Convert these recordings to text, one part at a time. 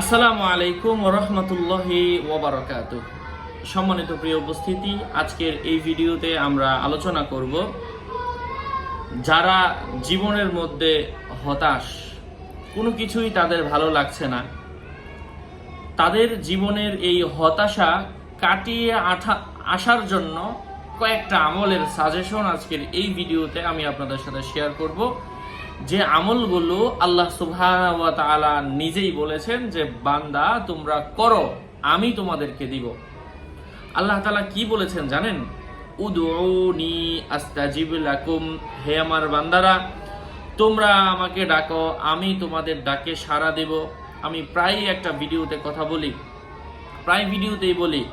আসসালামু আলাইকুম রহমতুল্লাহি ওবরাকাত সম্মানিত প্রিয় উপস্থিতি, আজকের এই ভিডিওতে আমরা আলোচনা করব যারা জীবনের মধ্যে হতাশ, কোনো কিছুই তাদের ভালো লাগছে না, তাদের জীবনের এই হতাশা কাটিয়ে আঠা, আসার জন্য কয়েকটা আমলের সাজেশন আজকের এই ভিডিওতে আমি আপনাদের সাথে শেয়ার করব। যে আমলগুলো আল্লাহ তাআলা নিজেই বলেছেন যে, বান্দা, তোমরা করো, আমি তোমাদেরকে দিব। আল্লাহ তালা কি বলেছেন জানেন? উদউনি আস্তাজিব লাকুম। হে আমার বান্দারা, তোমরা আমাকে ডাকো, আমি তোমাদের ডাকে সাড়া দেব। আমি প্রায় একটা ভিডিওতে কথা বলি, প্রায় ভিডিওতেই বলি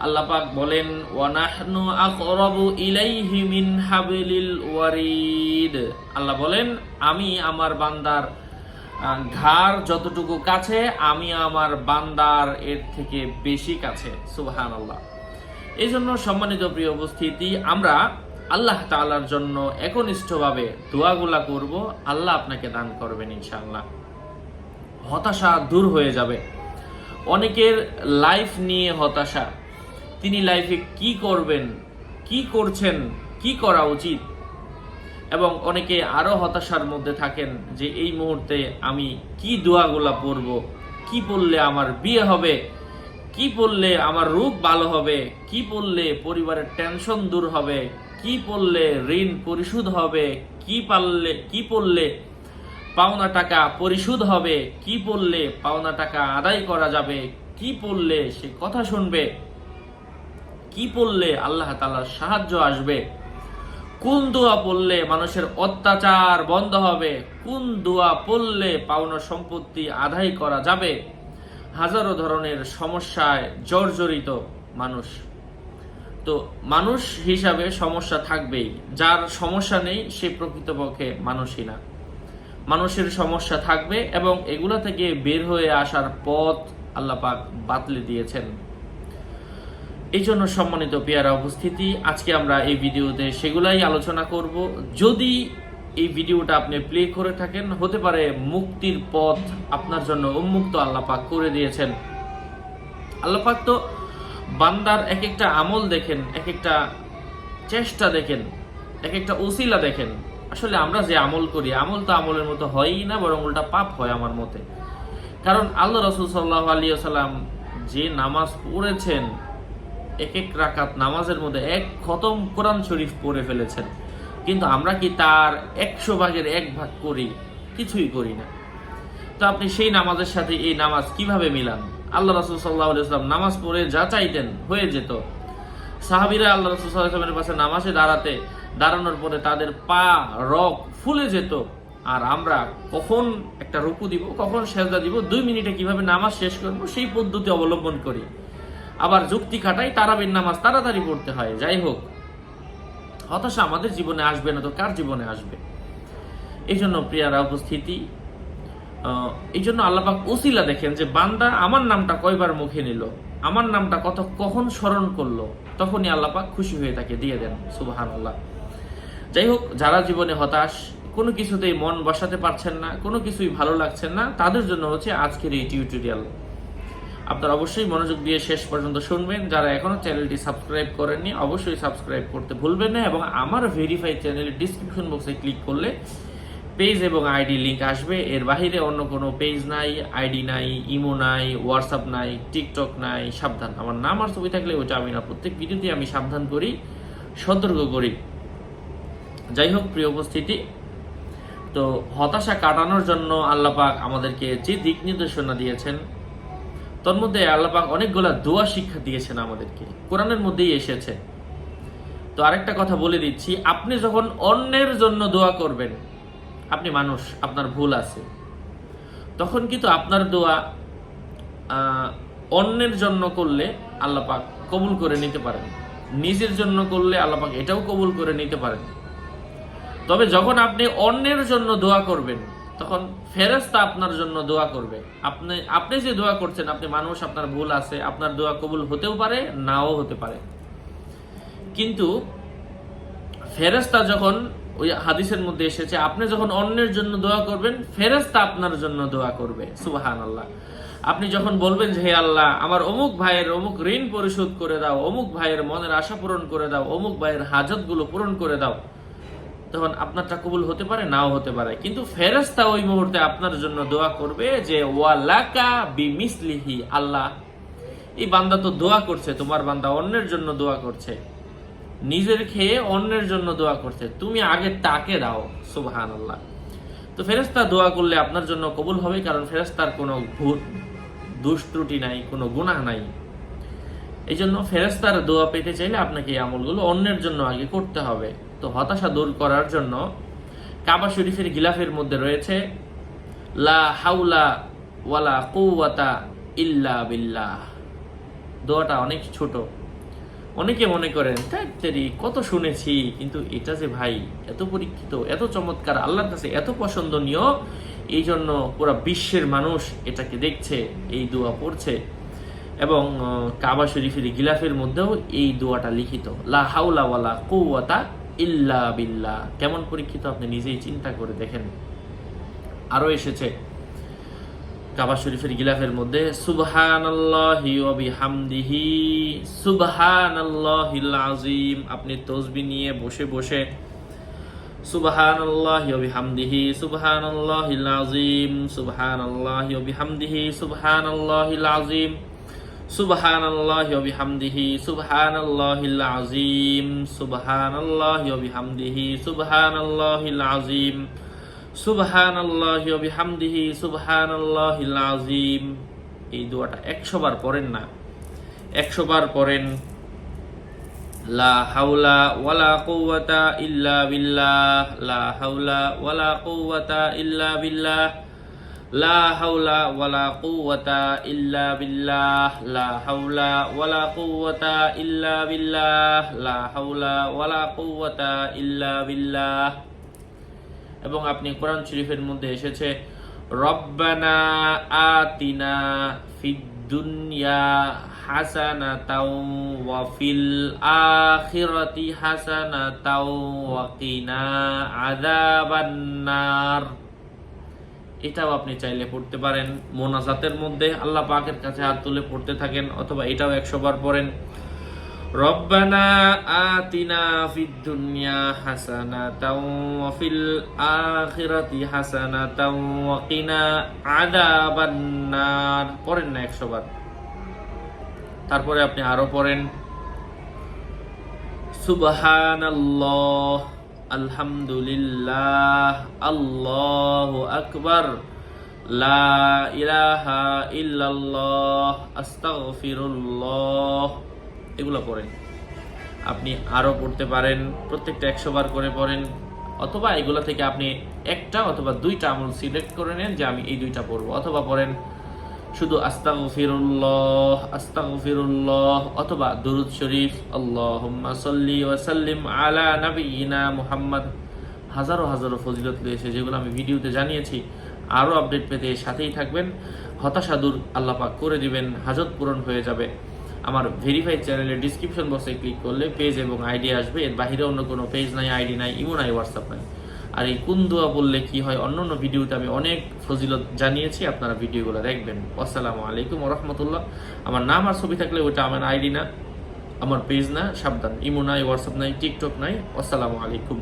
আল্লাহ পাক বলেন, ওয়ানাহনু আকরাবু ইলাইহি মিন হাবিলিল ওয়ারিদ। আল্লাহ বলেন, আমি আমার বান্দার ঘাড় যতটুকু কাছে, আমি আমার বান্দার এর থেকে বেশি কাছে। সুবহানাল্লাহ। এই জন্য সম্মানিত প্রিয় উপস্থিতি, আমরা আল্লাহ তাআলার জন্য একনিষ্ঠভাবে দোয়াগুলা করব, আল্লাহ আপনাকে দান করবেন ইনশাআল্লাহ। হতাশা দূর হয়ে যাবে। অনেকের লাইফ নিয়ে হতাশা তিনি লাইফে কি করবেন, কি করছেন, কি করা উচিত? এবং অনেকে আরও হতাশার মধ্যে থাকেন যে এই মুহূর্তে আমি কি দোয়াগুলা পড়ব, কি পড়লে আমার বিয়ে হবে, কি পড়লে আমার রূপ ভালো হবে, কি পড়লে পরিবারের টেনশন দূর হবে, কি পড়লে ঋণ পরিশোধ হবে, কি পারলে, কি পড়লে পাওনা টাকা পরিশোধ হবে, কি পড়লে পাওনা টাকা আদায় করা যাবে, কি পড়লে সে কথা শুনবে। কি পড়লে আল্লাহ তাআলার সাহায্য আসবে? কোন দোয়া পড়লে মানুষের অত্যাচার বন্ধ হবে? কোন দোয়া পড়লে পাওনা সম্পত্তি আদায় করা যাবে? হাজারো ধরনের সমস্যায় জর্জরিত মানুষ। তো মানুষ হিসাবে সমস্যা থাকবেই। যার সমস্যা নেই, সে প্রকৃতপক্ষে মানুষই না। মানুষের সমস্যা থাকবে এবং এগুলা থেকে বের হয়ে আসার পথ আল্লাহ পাক বাতলে দিয়েছেন। এই জন্য সম্মানিত পেয়ারা উপস্থিতি। আজকে আমরা এই ভিডিওতে সেগুলাই আলোচনা করব। যদি এই ভিডিওটা আপনি প্লে করে থাকেন, হতে পারে মুক্তির পথ আপনার জন্য উন্মুক্ত আল্লাহ পাক করে দিয়েছেন। আল্লাহ পাক তো বান্দার এক একটা আমল দেখেন এক একটা চেষ্টা দেখেন এক একটা ওসিলা দেখেন। আসলে আমরা যে আমল করি, আমল তো আমলের মতো হয়ই না, বরং উল্টা পাপ হয় আমার মতে। কারণ আল্লাহ রসুল সাল্লাহ আলী সাল্লাম যে নামাজ পড়েছেন এক এক রাকাত নামাজের মধ্যে এক খতম কোরআন শরীফ পড়ে ফেলেছেন। কিন্তু আমরা কি তার একশো ভাগের এক ভাগ করি? কিছুই করি না। তো আপনি সেই নামাজের সাথে এই নামাজ কীভাবে মিলান? আল্লাহ রসুল সাল্লাহ সাল্লাম নামাজ পড়ে যা চাইতেন হয়ে যেত। সাহাবিরা আল্লাহ রসুল সাল্লামের পাশে নামাজে দাঁড়াতে, দাঁড়ানোর পরে তাদের পা, রক ফুলে যেত। আর আমরা কখন একটা রুকু দিব, কখন সেজদা দিব, দুই মিনিটে কীভাবে নামাজ শেষ করব, সেই পদ্ধতি অবলম্বন করি। আবার যুক্তি খাটাই, তারাবির নামাজ তাড়াতাড়ি পড়তে হয়। যাই হোক, হতাশা আমাদের জীবনে আসবে না তো কার জীবনে আসবে? এই জন্য প্রিয়ারা উপস্থিতি এই জন্য আল্লাপাক ওসিলা দেখেন যে, বান্দা আমার নামটা কয়বার মুখে নিল, আমার নামটা কত কখন স্মরণ করল, তখনই আল্লাপাক খুশি হয়ে তাকে দিয়ে দেন সুবাহান আল্লাহ যাই হোক, যারা জীবনে হতাশ, কোনো কিছুতেই মন বসাতে পারছেন না, কোনো কিছুই ভালো লাগছেন না, তাদের জন্য হচ্ছে আজকের এই টিউটোরিয়াল আপনারা অবশ্যই মনোযোগ দিয়ে শেষ পর্যন্ত শুনবেন। যারা এখনও চ্যানেলটি সাবস্ক্রাইব করেননি, অবশ্যই সাবস্ক্রাইব করতে ভুলবেন না এবং আমার ভেরিফাই চ্যানেলের ডিসক্রিপশন বক্সে ক্লিক করলে পেজ এবং আইডি লিংক আসবে। এর বাইরে অন্য কোনো পেজ নাই আইডি নাই ইমো নাই হোয়াটসঅ্যাপ নাই টিকটক নাই, সাবধান। আমার নাম আর ছবি থাকলে ওটা আমি না, প্রত্যেক ভিডিওতে আমি সাবধান করি, সতর্ক করি। যাই হোক, প্রিয় উপস্থিতি, তো হতাশা কাটানোর জন্য আল্লাপাক আমাদেরকে যে দিক নির্দেশনা দিয়েছেন তোর মধ্যে আল্লাপাক অনেকগুলা দোয়া শিক্ষা দিয়েছেন আমাদেরকে। কোরআনের মধ্যেই এসেছে। তো আরেকটা কথা বলে দিচ্ছি, আপনি যখন অন্যের জন্য দোয়া করবেন, আপনি মানুষ, আপনার ভুল আছে, তখন কিন্তু আপনার দোয়া অন্যের জন্য করলে আল্লাপাক কবুল করে নিতে পারেন। নিজের জন্য করলে আল্লাপাক এটাও কবুল করে নিতে পারেন। তবে যখন আপনি অন্যের জন্য দোয়া করবেন তখন ফেরেস্তা আপনার জন্য দোয়া করবে। আপনি আপনি যে দোয়া করছেন, আপনি মানুষ, আপনার ভুল আছে, আপনার দোয়া কবুল হতেও পারে, নাও হতে পারে। কিন্তু ফেরেস্তা যখন ওই হাদিসের মধ্যে এসেছে, আপনি যখন অন্যের জন্য দোয়া করবেন ফেরেস্তা আপনার জন্য দোয়া করবে। সুবাহান আল্লাহ আপনি যখন বলবেন যে, হে আল্লাহ, আমার অমুক ভাইয়ের অমুক ঋণ পরিশোধ করে দাও, অমুক ভাইয়ের মনের আশা পূরণ করে দাও, অমুক ভাইয়ের হাজতগুলো পূরণ করে দাও। তখন আপনারটা কবুল হতে পারে, নাও হতে পারে। কিন্তু ফেরেস্তা ওই মুহূর্তে আপনার জন্য দোয়া করবে যে, ওয়ালাকা বিমিসলিহি আল্লাহ। এই বান্দা তো দোয়া করছে, তোমার বান্দা অন্যের জন্য দোয়া করছে। নিজের খেয়ে অন্যের জন্য দোয়া করছে। তুমি আগে তাকে দাও সুবহান আল্লাহ তো ফেরেস্তা দোয়া করলে আপনার জন্য কবুল হবে, কারণ ফেরেস্তার কোনো ভুল, দোষ ত্রুটি নাই, কোনো গুনাহ নাই। এই জন্য ফেরেস্তার দোয়া পেতে চাইলে আপনাকে এই আমলগুলো অন্যের জন্য আগে করতে হবে। তো হতাশা দূর করার জন্য কাবা শরীফের গিলাফের মধ্যে রয়েছে, লা হাউলা ওয়ালা কুওয়াতা ইল্লা বিল্লাহ। দোয়াটা অনেক ছোট। অনেকে মনে করেন, "ধ্যাৎ তেরি, কত শুনেছি। কিন্তু এটা যে ভাই, এত পরীক্ষিত, এত চমৎকার, আল্লাহর কাছে এত পছন্দনীয় এই জন্য পুরো বিশ্বের মানুষ এটাকে দেখছে, এই দোয়া পড়ছে। এবং কাবা শরীফের গিলাফের মধ্যেও এই দোয়াটা লিখিত। লা হাউলা ইল্লা বিল্লাহ। কেমন পরীক্ষিত আপনি নিজেই চিন্তা করে দেখেন। আরও এসেছে কাবা শরীফের গিলাফের মধ্যে, সুবহানাল্লাহি ওয়া বিহামদিহি, সুবহানাল্লাহিল আযীম। আপনি তসবিহ নিয়ে বসে বসে, সুবহানাল্লাহি ওয়া বিহামদিহি, সুবহানাল্লাহিল আযীম, সুবহানাল্লাহি ওয়া বিহামদিহি, সুবহানাল্লাহিল আযীম। সুবহানাল্লাহি ওয়া বিহামদিহি, সুবহানাল্লাহিল আযীম, সুবহানাল্লাহি ওয়া বিহামদিহি, সুবহানাল্লাহিল আযীম, সুবহানাল্লাহি ওয়া বিহামদিহি, সুবহানাল্লাহিল আযীম। এই দোয়াটা 100 বার পড়েন না। 100 বার পড়েন, লা হাওলা ওয়ালা কুওয়াতা ইল্লা বিল্লাহ, লা হাওলা ওয়ালা কুওয়াতা ইল্লা বিল্লাহ লা হাওলা ওয়ালা কুওয়াতা ইল্লা বিল্লাহ। লা হাওলা ওয়ালা কুওয়াতা ইল্লা বিল্লাহ। লা হাওলা ওয়ালা কুওয়াতা ইল্লা বিল্লাহ। এবং আপনি কোরআন শরীফের মধ্যে এসেছে, রব্বানা আতিনা ফিদ দুনিয়া হাসানাতাও ওয়া ফিল আখিরাতি হাসানাতাও ওয়া কিনা আযাবান নার। এটাও আপনি চাইলে পড়তে পারেন। মোনাজাতের মধ্যে আল্লাহ পাকের কাছে হাত তুলে পড়তে থাকেন, অথবা এটাও একশো বার পড়েন। রব্বানা আতিনা ফিদ দুনিয়া হাসানাতাও ওয়া ফিল আখিরাতি হাসানাতাও ওয়া কিনা আযাবান পড়েন না 100 বার। তারপরে আপনি আরও পড়েন, সুবহানাল্লাহ। আলহামদুলিল্লাহ, আল্লাহ আকবর, লা ইলাহা ইল্লাল্লাহ, আস্তাগফিরুল্লাহ। এগুলো পড়েন। আপনি আরও পড়তে পারেন, প্রত্যেকটা একশো বার করে পড়েন, অথবা এগুলো থেকে আপনি একটা অথবা দুইটা আমল সিলেক্ট করে নেন যে আমি এই দুইটা পড়ব, অথবা পড়েন শুধু আস্তাগফিরুল্লাহ আস্তাগফিরুল্লাহ, অথবা দুরুদ শরীফ, আল্লাহুম্মা সাল্লি ওয়া সাল্লিম আলা নাবিয়িনা মুহাম্মদ। হাজারো হাজারো ফজিলত রয়েছে যেগুলো আমি ভিডিওতে জানিয়েছি। আরও আপডেট পেতে সাথেই থাকবেন। হতাশা দূর আল্লাহ পাক করে দিবেন, হাজত পূরণ হয়ে যাবে। আমার ভেরিফাইড চ্যানেলের ডিসক্রিপশন বক্সে ক্লিক করলে পেজ এবং আইডি আসবে। এর বাহিরে অন্য কোনো পেজ নাই আইডি নাই, ইমো নাই হোয়াটসঅ্যাপ নাই। আর এই কোন দোয়া বললে কি হয়, অন্য অন্য ভিডিওতে আমি অনেক ফজিলত জানিয়েছি, আপনারা ভিডিওগুলো দেখবেন। আসসালামু আলাইকুম রহমতুল্লাহ আমার নাম আর ছবি থাকলে ওটা আমার আইডি না, আমার পেজ না, সাবধান। ইমো নাই, হোয়াটসঅ্যাপ নাই, টিকটক নাই। আসসালামু আলাইকুম।